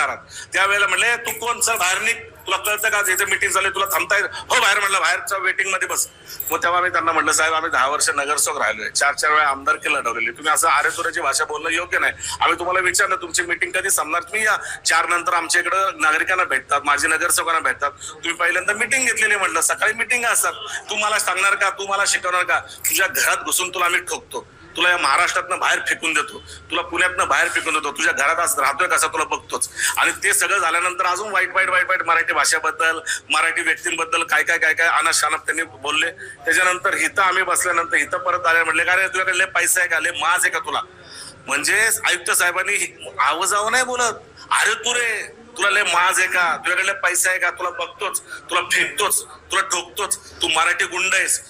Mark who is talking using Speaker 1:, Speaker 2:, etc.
Speaker 1: येणार आहात. त्यावेळेला म्हणले तू कोण सर? बाहेर निघ. तुला कळतं का? जे मिटिंग झाली तुला थांबता येईल हो बाहेर म्हणलं बाहेरच्या वेटिंगमध्ये बस. मग तेव्हा मी त्यांना म्हटलं साहेब आम्ही दहा वर्ष नगरसेवक राहिलोय. चार चार वेळा आमदारकी लढवलेली तुम्ही असं आरे भाषा बोलणं योग्य नाही. आम्ही तुम्हाला विचारलं तुमची मिटिंग कधी संपणार? तुम्ही या. चार नंतर आमच्या इकडं नागरिकांना भेटतात माझी नगरसेवकांना भेटतात. तुम्ही पहिल्यांदा मिटिंग घेतलेली म्हटलं सकाळी मिटिंग असतात. तू मला सांगणार का? तू मला शिकवणार का? तुझ्या घरात घुसून तुला आम्ही ठोकतो. तुला या महाराष्ट्रातनं बाहेर फेकून देतो. तुला पुण्यातनं बाहेर फेकून देतो. तुझ्या घरात आज राहतोय कसा तुला बघतोच. आणि ते सगळं झाल्यानंतर अजून वाईट वाईट वाईट वाईट मराठी भाषेबद्दल मराठी व्यक्तींबद्दल काय काय काय काय अनाथ शानत त्यांनी बोलले. त्याच्यानंतर हिथं आम्ही बसल्यानंतर इथं परत आले म्हणले का रे तुझ्याकडे लय पैसा आहे का? लय माज आहे का तुला? म्हणजे आयुक्त साहेबांनी आवाजावं नाही बोलत. अरे तू रे तुला लय माज आहे का? तुझ्याकडे लय पैसा आहे का? तुला बघतोच तुला फेकतोच तुला ठोकतोच. तू मराठी गुंड आहेस.